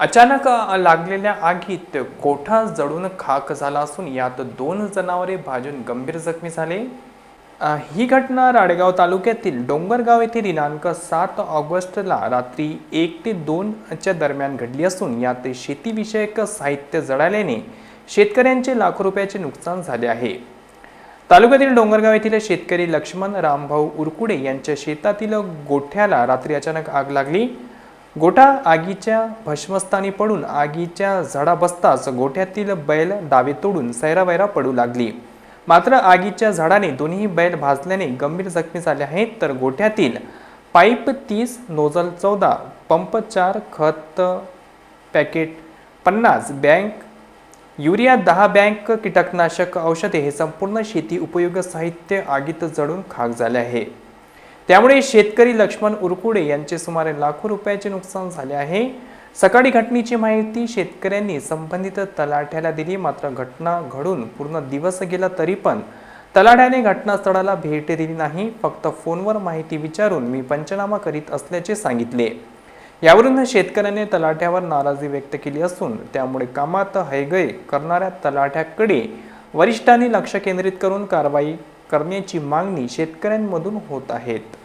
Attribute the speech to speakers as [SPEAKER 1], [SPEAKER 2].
[SPEAKER 1] अचानक लागलेल्या आगीत गोठा जळून खाक झाला असून यात दोन जनावरे भाजून गंभीर जखमी झाले. ही घटना राडेगाव तालुक्यातील डोंगरगाव येथे दिनांक सात ऑगस्टला रात्री एक ते दोनच्या दरम्यान घडली असून यात शेतीविषयक साहित्य जळाल्याने शेतकऱ्यांचे लाखो रुपयाचे नुकसान झाले आहे. तालुक्यातील डोंगरगाव येथील शेतकरी लक्ष्मण रामभाऊ उरकुडे यांच्या शेतातील गोठ्याला रात्री अचानक आग लागली. गोठा आगीच्या भस्मस्थानी पडून आगीच्या झडा बसताच गोठ्यातील बैल डावे तोडून सैरावैरा पडू लागली. मात्र आगीच्या झाडाने दोन्ही बैल भाजल्याने गंभीर जखमी झाले आहेत. तर गोठ्यातील पाईप तीस नोझल चौदा पंप चार खत पॅकेट पन्नास बँक युरिया दहा बँक कीटकनाशक औषधे हे संपूर्ण शेती उपयोगी साहित्य आगीत जळून खाक झाले आहे. त्यामुळे शेतकरी लक्ष्मण उरकुडे यांचे सुमारे लाखो रुपयाचे नुकसान झाले आहे. सकाळी घटनेची माहिती शेतकऱ्यांनी संबंधित तलाठ्याला दिली. मात्र घटना घडून पूर्ण दिवस गेला तरी पण तलाठ्याने घटनास्थळाला भेट दिली नाही. फक्त फोनवर माहिती विचारून मी पंचनामा करीत असल्याचे सांगितले. यावरून शेतकऱ्याने तलाठ्यावर नाराजी व्यक्त केली असून त्यामुळे कामात हैगय करणाऱ्या तलाठ्याकडे वरिष्ठांनी लक्ष केंद्रित करून कारवाई करण्याची मागणी शेतकऱ्यांमधून होत आहेत.